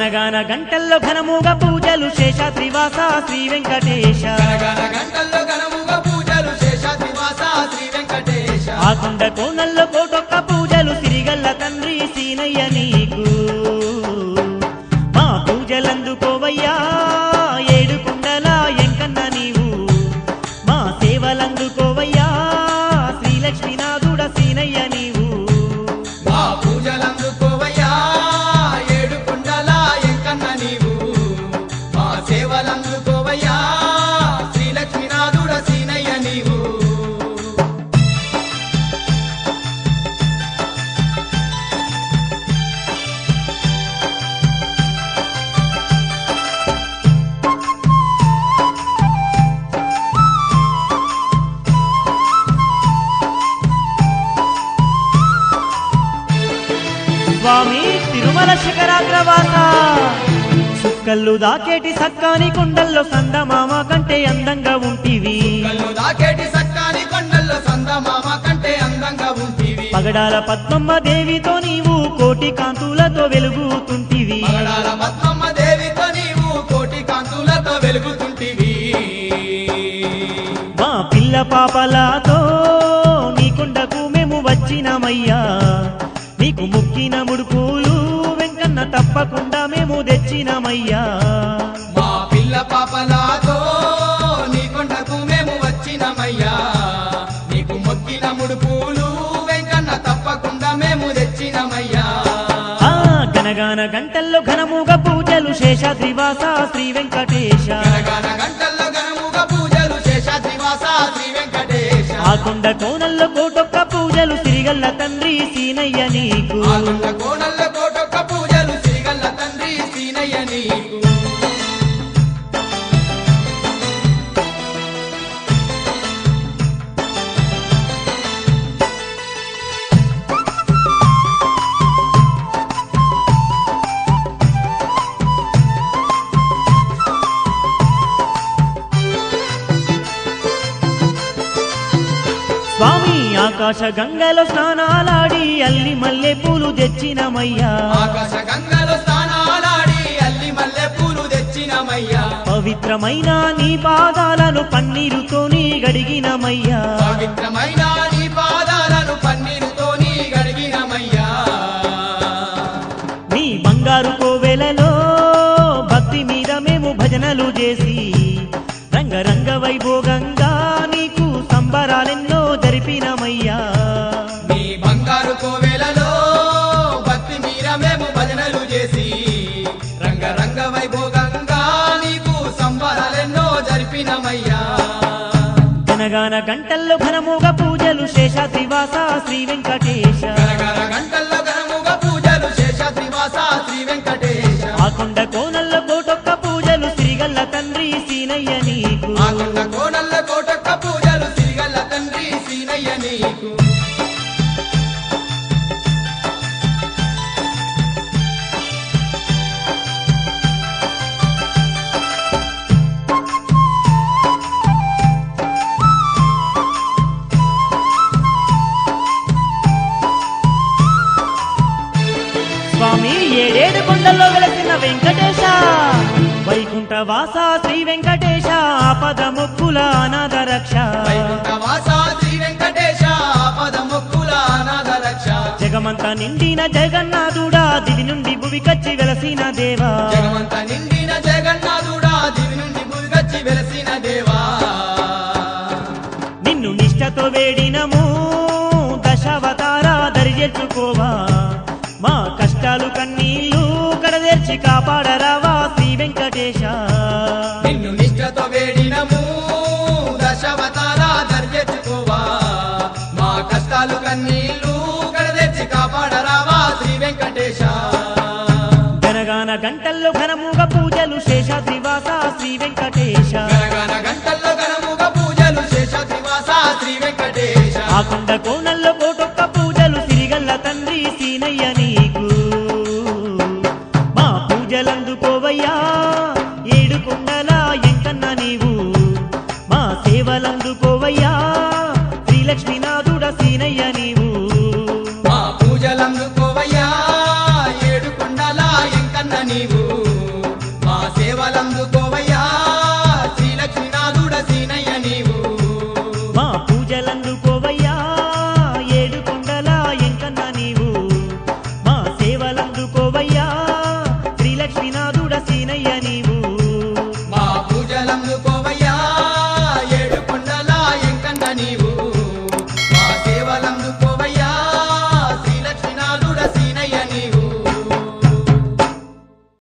గనగాన గంటల్లో ఘనముగా పూజలు శేషాద్రివాస శ్రీ వెంకటేశ. గంటల్లో ఘనముగా పూజలు శేషాద్రివాస శ్రీ వెంకటేశ. ఆకుండ కోనల్లో కోటొక్క పూజలు సిరిగల్ల తండ్రి సీనయ్య నీకు. మా పూజలందుకోవయ్యా ఏడు కుండల ఎంకన్న నీవు. మా సేవలందుకోవయ్యా తిరుమల శిఖరాగ్రవాస సుక్కల్లు దాకేటి సక్కాని కొండల్లో సందమామ కంటే అందంగా ఉంటివి. కళ్ళు దాకేటి సక్కాని కొండల్లో సందమామ కంటే అందంగా ఉంటివి. పగడాల పద్మమ్మ దేవితో నీవు కోటి కాంతులతో వెలుగుతుంటివి. మగడాల పద్మమ్మ దేవితో నీవు కోటి కాంతులతో వెలుగుతుంటివి. మా పిల్ల పాపలతో నీ కొండకు మేము వచ్చినమయ్యా. నీకు ముక్కిన తప్పకుండా మేము తెచ్చినమయ్యా. మా పిల్ల పాపలాతో నీ కొండకు మేము వచ్చినమయ్యా. నీకు మొక్కిన ముడుపులు వెంకన్న తప్పకుండా మేము తెచ్చినమయ్యా. గనగాన గంటల్లో ఘనముగా పూజలు శేషాద్రివాస శ్రీ వెంకటేశ. గనగన గంటల్లో గణముగా పూజలు శేషాద్రివాస శ్రీ వెంకటేశ. ఆ కొండ కోనల్లో కోటొక్క పూజలు సిరిగల్ల తండ్రి సీనయ్య నీకు. కోణల్ల కోటొక్క ఆకాశ గంగలో స్నానాలాడి అల్లి మల్లె పూలు తెచ్చినమయ్యా. ఆకాశ గంగలో స్నానాలాడి అల్లి మల్లె పూలు తెచ్చినమయ్యా. పవిత్రమైన నీ పాదాలను పన్నీరుతో నీ గడిగినమయ్యా. పవిత్రమైన నీ పాదాలను పన్నీరుతో నీ గడిగినమయ్యా. నీ బంగారు కోవెలలో భక్తి మీద మేము భజనలు చేసి రంగరంగ వైభోగంగా బంగారు కోవెలలో భక్తి మీర మేము భజనలు చేసి రంగరంగ వైభోగంగా నీకు సంబరాలెన్నో జరిపినమయ్యా. గనగాన గంటల్లో ఘనముగా పూజలు శేషాద్రివాస శ్రీ వెంకటేశ. గరగర గంటల్లో గణముగా పూజలు శేషాద్రివాస శ్రీ వెంకటేశ. ఆ కొండ రక్ష. వైకుంఠవాస శ్రీ వెంకటేశ పద మొక్కుల అనాథ రక్ష. జగమంతా నిండిన జగన్నాథుడా దివి నుండి భువికచ్చి వెలసిన దేవా. జగమంత నిండిన జగన్నాథుడా దివి నుండి భూగచ్చి వెలసిన దేవా. నిన్ను నిష్టతో వేడినము దశావతార దరిచేర్చుకోవా మా కష్టాలు కన్నీళ్ళు కడదేర్చి కాపాడరావా శ్రీ వెంకటేశ. నిన్ను నిష్ఠతో వేడినము దశవతారా దర్జెచ్చుకోవా మా కష్టాలు కాపాడరావా శ్రీ వెంకటేశ. గనగాన గంటల్లో ఘనముగా పూజలు శేషాద్రివాస శ్రీ వెంకటేశ. గనగన గంటల్లో గణముగా పూజలు శేషాద్రివాస శ్రీ వెంకటేశ. ఆ నీవు